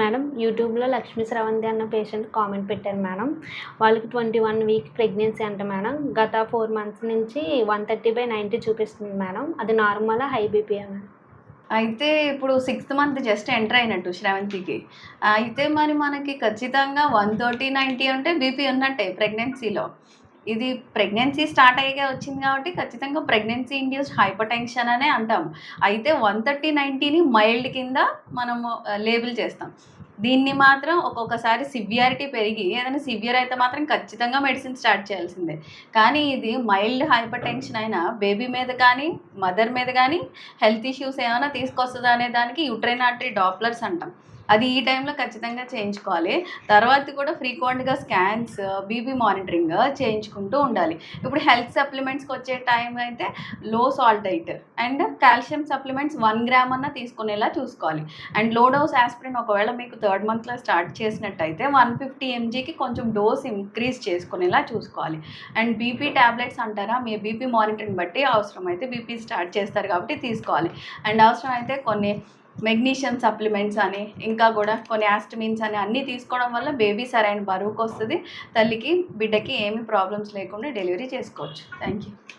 Madam యూట్యూబ్లో లక్ష్మీ స్రవంతి అన్న patient comment పెట్టారు మేడం. వాళ్ళకి ట్వంటీ వన్ వీక్ ప్రెగ్నెన్సీ అంట మేడం. గత ఫోర్ మంత్స్ నుంచి వన్ థర్టీ బై నైంటీ చూపిస్తుంది మేడం. అది నార్మల్ హై బీపీ మేడం. అయితే ఇప్పుడు సిక్స్త్ మంత్ జస్ట్ ఎంటర్ అయినట్టు శ్రవంతికి. అయితే మరి మనకి ఖచ్చితంగా వన్ థర్టీ నైంటీ అంటే బీపీ ఉన్నట్టే ప్రెగ్నెన్సీలో. ఇది ప్రెగ్నెన్సీ స్టార్ట్ అయ్యే వచ్చింది కాబట్టి ఖచ్చితంగా ప్రెగ్నెన్సీ ఇండ్యూస్డ్ హైపర్ టెన్షన్ అనే అంటాం. అయితే వన్ థర్టీ నైంటీని మైల్డ్ కింద మనము లేబుల్ చేస్తాం. దీన్ని మాత్రం ఒక్కొక్కసారి సివియారిటీ పెరిగి ఏదైనా సివియర్ అయితే మాత్రం ఖచ్చితంగా మెడిసిన్ స్టార్ట్ చేయాల్సిందే. కానీ ఇది మైల్డ్ హైపర్ టెన్షన్ అయినా బేబీ మీద కానీ మదర్ మీద కానీ హెల్త్ ఇష్యూస్ ఏమైనా తీసుకొస్తుందా అనే దానికి యూట్రైన్ ఆర్టరీ డాప్లర్స్ అంటాం. అది ఈ టైంలో ఖచ్చితంగా చేయించుకోవాలి. తర్వాత కూడా ఫ్రీక్వెంట్గా స్కాన్స్ బీపీ మానిటరింగ్ చేయించుకుంటూ ఉండాలి. ఇప్పుడు హెల్త్ సప్లిమెంట్స్కి వచ్చే టైం అయితే low salt diet and calcium supplements one gram అన్న తీసుకునేలా చూసుకోవాలి. అండ్లో డోస్ ఆస్పిరిన్ ఒకవేళ మీకు థర్డ్ మంత్లో స్టార్ట్ చేసినట్టయితే వన్ ఫిఫ్టీ ఎంజీకి కొంచెం డోస్ ఇంక్రీజ్ చేసుకునేలా చూసుకోవాలి. అండ్ బీపీ ట్యాబ్లెట్స్ అంటారా? మీ బీపీ మానిటరింగ్ బట్టి అవసరం అయితే బీపీ స్టార్ట్ చేస్తారు కాబట్టి తీసుకోవాలి. అండ్ అవసరం అయితే కొన్ని మెగ్నీషియం సప్లిమెంట్స్ అని ఇంకా కూడా కొన్ని యాస్టమిన్స్ అని అన్నీ తీసుకోవడం వల్ల బేబీ సరైన బరువుకు వస్తుంది తల్లికి బిడ్డకి ఏమి ప్రాబ్లమ్స్ లేకుండా డెలివరీ చేసుకోవచ్చు. Thank you